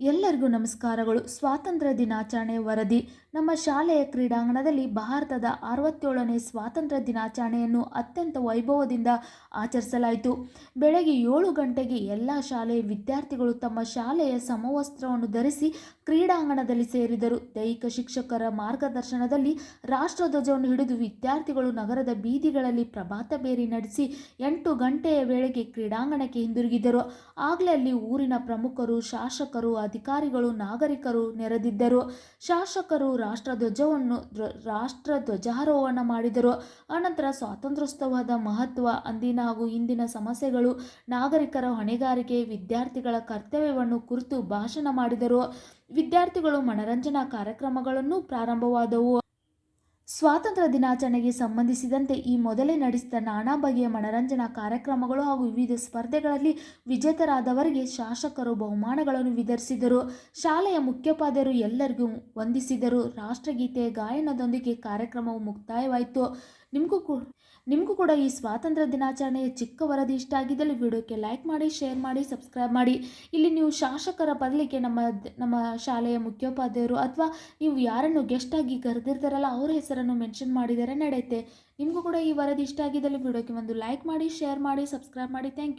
ಎಲ್ಲರಿಗೂ ನಮಸ್ಕಾರಗಳು. ಸ್ವಾತಂತ್ರ್ಯ ದಿನಾಚರಣೆ ವರದಿ. ನಮ್ಮ ಶಾಲೆಯ ಕ್ರೀಡಾಂಗಣದಲ್ಲಿ ಭಾರತದ ಅರವತ್ತೇಳನೇ ಸ್ವಾತಂತ್ರ್ಯ ದಿನಾಚರಣೆಯನ್ನು ಅತ್ಯಂತ ವೈಭವದಿಂದ ಆಚರಿಸಲಾಯಿತು. ಬೆಳಗ್ಗೆ ಏಳು ಗಂಟೆಗೆ ಎಲ್ಲ ಶಾಲೆಯ ವಿದ್ಯಾರ್ಥಿಗಳು ತಮ್ಮ ಶಾಲೆಯ ಸಮವಸ್ತ್ರವನ್ನು ಧರಿಸಿ ಕ್ರೀಡಾಂಗಣದಲ್ಲಿ ಸೇರಿದರು. ದೈಹಿಕ ಶಿಕ್ಷಕರ ಮಾರ್ಗದರ್ಶನದಲ್ಲಿ ರಾಷ್ಟ್ರಧ್ವಜವನ್ನು ಹಿಡಿದು ವಿದ್ಯಾರ್ಥಿಗಳು ನಗರದ ಬೀದಿಗಳಲ್ಲಿ ಪ್ರಭಾತ ಬೇರಿ ನಡೆಸಿ ಎಂಟು ಗಂಟೆಯ ವೇಳೆಗೆ ಕ್ರೀಡಾಂಗಣಕ್ಕೆ ಹಿಂದಿರುಗಿದರು. ಆಗಲೇ ಅಲ್ಲಿ ಊರಿನ ಪ್ರಮುಖರು, ಶಾಸಕರು ಅಧಿಕಾರಿಗಳು, ನಾಗರಿಕರು ನೆರೆದಿದ್ದರು. ಶಾಸಕರು ರಾಷ್ಟ್ರಧ್ವಜವನ್ನು ಧ್ವಜವನ್ನು ರಾಷ್ಟ್ರ ಧ್ವಜಾರೋಹಣ ಮಾಡಿದರು. ಅನಂತರ ಸ್ವಾತಂತ್ರ್ಯೋತ್ಸವದ ಮಹತ್ವ, ಅಂದಿನ ಹಾಗೂ ಇಂದಿನ ಸಮಸ್ಯೆಗಳು, ನಾಗರಿಕರ ಹೊಣೆಗಾರಿಕೆ, ವಿದ್ಯಾರ್ಥಿಗಳ ಕರ್ತವ್ಯವನ್ನು ಕುರಿತು ಭಾಷಣ ಮಾಡಿದರು. ವಿದ್ಯಾರ್ಥಿಗಳು ಮನರಂಜನಾ ಕಾರ್ಯಕ್ರಮಗಳನ್ನು ಪ್ರಾರಂಭವಾದವು. ಸ್ವಾತಂತ್ರ್ಯ ದಿನಾಚರಣೆಗೆ ಸಂಬಂಧಿಸಿದಂತೆ ಈ ಮೊದಲೇ ನಡೆಸಿದ ನಾನಾ ಬಗೆಯ ಮನರಂಜನಾ ಕಾರ್ಯಕ್ರಮಗಳು ಹಾಗೂ ವಿವಿಧ ಸ್ಪರ್ಧೆಗಳಲ್ಲಿ ವಿಜೇತರಾದವರಿಗೆ ಶಾಸಕರು ಬಹುಮಾನಗಳನ್ನು ವಿತರಿಸಿದರು. ಶಾಲೆಯ ಮುಖ್ಯೋಪಾಧ್ಯಾಯರು ಎಲ್ಲರಿಗೂ ವಂದಿಸಿದರು. ರಾಷ್ಟ್ರಗೀತೆಯ ಗಾಯನದೊಂದಿಗೆ ಕಾರ್ಯಕ್ರಮವು ಮುಕ್ತಾಯವಾಯಿತು. ನಿಮಗೂ ಕೂ, ನಿಮಗೂ ಕೂಡ ಈ ಸ್ವಾತಂತ್ರ್ಯ ದಿನಾಚರಣೆಯ ಚಿಕ್ಕ ವರದಿ ಇಷ್ಟ ಆಗಿದ್ದಲ್ಲಿ ವಿಡಿಯೋಕ್ಕೆ ಲೈಕ್ ಮಾಡಿ, ಶೇರ್ ಮಾಡಿ, ಸಬ್ಸ್ಕ್ರೈಬ್ ಮಾಡಿ. ಇಲ್ಲಿ ನೀವು ಶಾಸಕರ ಬದಲಿಗೆ ನಮ್ಮ ನಮ್ಮ ಶಾಲೆಯ ಮುಖ್ಯೋಪಾಧ್ಯಾಯರು ಅಥವಾ ನೀವು ಯಾರನ್ನು ಗೆಸ್ಟ್ ಆಗಿ ಕರೆದಿರ್ತಾರಲ್ಲ ಅವರ ಹೆಸರನ್ನು ಮೆನ್ಷನ್ ಮಾಡಿದರೆ ನಡೆಯುತ್ತೆ. ನಿಮಗೂ ಕೂಡ ಈ ವರದಿ ಇಷ್ಟ ಆಗಿದ್ದಲ್ಲಿ ವಿಡಿಯೋಕ್ಕೆ ಒಂದು ಲೈಕ್ ಮಾಡಿ, ಶೇರ್ ಮಾಡಿ, ಸಬ್ಸ್ಕ್ರೈಬ್ ಮಾಡಿ. Thank you.